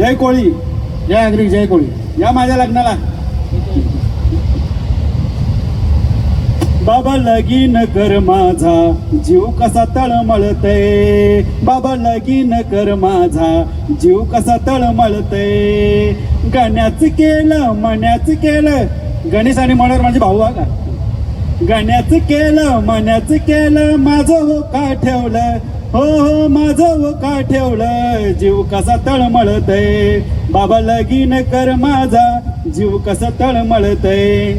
जय कोळी जय आगरी जय कोळी. या माझ्या लग्नाला. बाबा लगीन कर माझा जीव कसा तळमळतय. बाबा लगीन कर माझा जीव कसा तळमळतय. गाण्याच केलं म्हण्याच केलं. गणेश आणि मनोहर माझे भाऊ का? गाण्याच केलं म्हण्याच केलं. माझं हो का ठेवलं? हो हो माझं का ठेवलं जीव कसा तळमळतय? बाबा लगीन कर माझा. जीव कसा तळमळतय?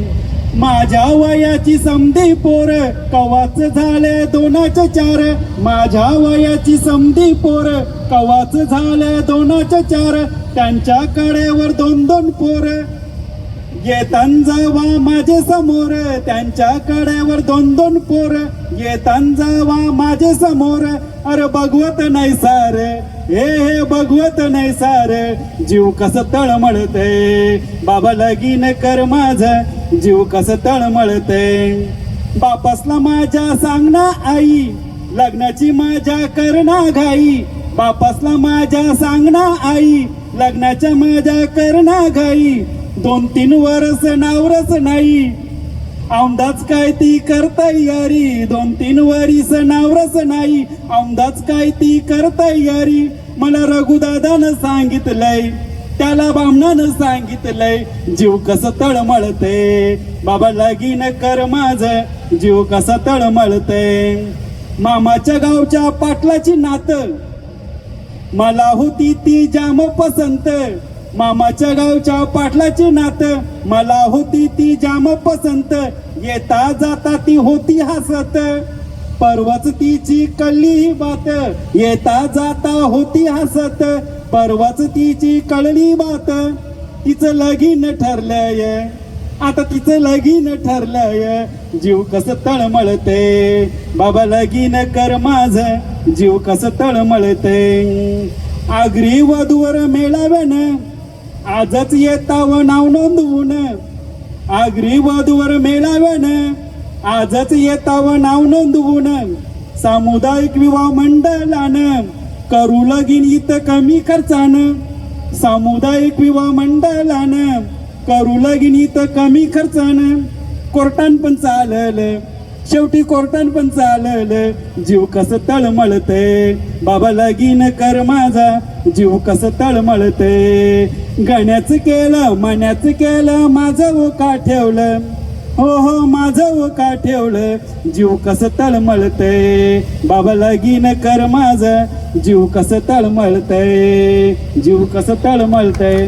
माझ्या वयाची समधी पोर कवाच झाले दोनाच्या चार? माझ्या वयाची समधी पोर कवाच झाले दोनाच्या चार? त्यांच्या कडेवर दोन दोन पोर. येतान जावा माझे समोर. त्यांच्या कड्यावर दोन दोन पोर. येतान जावा माझे समोर. अरे भगवत नाही सार. हे हे भगवत नाही सार. जीव कस तळमळते बाबा लगीन कर माझ. जीव कस तळमळते बापासला माझ्या सांगना आई. लग्नाची माझ्या करणा घाई. बापासला माझ्या सांगना आई. लग्नाच्या माझ्या करणा घाई. दोन तीन वर्ष नावरच नाही. औंदाच काय ती करता यारी? दोन तीन वारी नावरच नाही. औंदाच काय ती करता यारी? मला रघुदादानं सांगितलंय त्याला बामणानं सांगितलंय जीव कसं तळमळते बाबा लगीन कर माझ जीव कस तळमळते मामाच्या गावच्या पाटलाची नातं मला होती ती जाम पसंत. मामाच्या गावच्या पाटलाची नात. मला होती ती जाम पसंत. येता जाता ती होती हसत. परवाच तिची कळली ही बात. येता जाता होती हसत. परवाच तिची कळली बात. तिचं लगीन ठरलंय. आता तिचं लगीन ठरलंय. जीव कस तळमळते? बाबा लगीन कर माझ. जीव कस तळमळते? आगरी वधूवर मेळाव्यानं आजच येताव नाव नोंदवून. आगरी वधूवर मेळाव्यानं आजच येताव नाव नोंदवून. सामुदायिक विवाह मंडळान करू लगीन इत कमी खर्चान. सामुदायिक विवाह मंडळान करू लगीन इत कमी खर्चान. कोर्टान पण चालल. शेवटी कोर्टान पण चालल. जीव कस तळमळते बाबा लगीन कर माझा. जीव कस तळमळते? गाण्याचं केलं मण्याच केलं माझं वो का ठेवलं. हो हो माझं वो का ठेवलं. जीव कस तळमळते? बाबा लगीन कर माझं. जीव कस तळमळतय जीव कस तळमळतय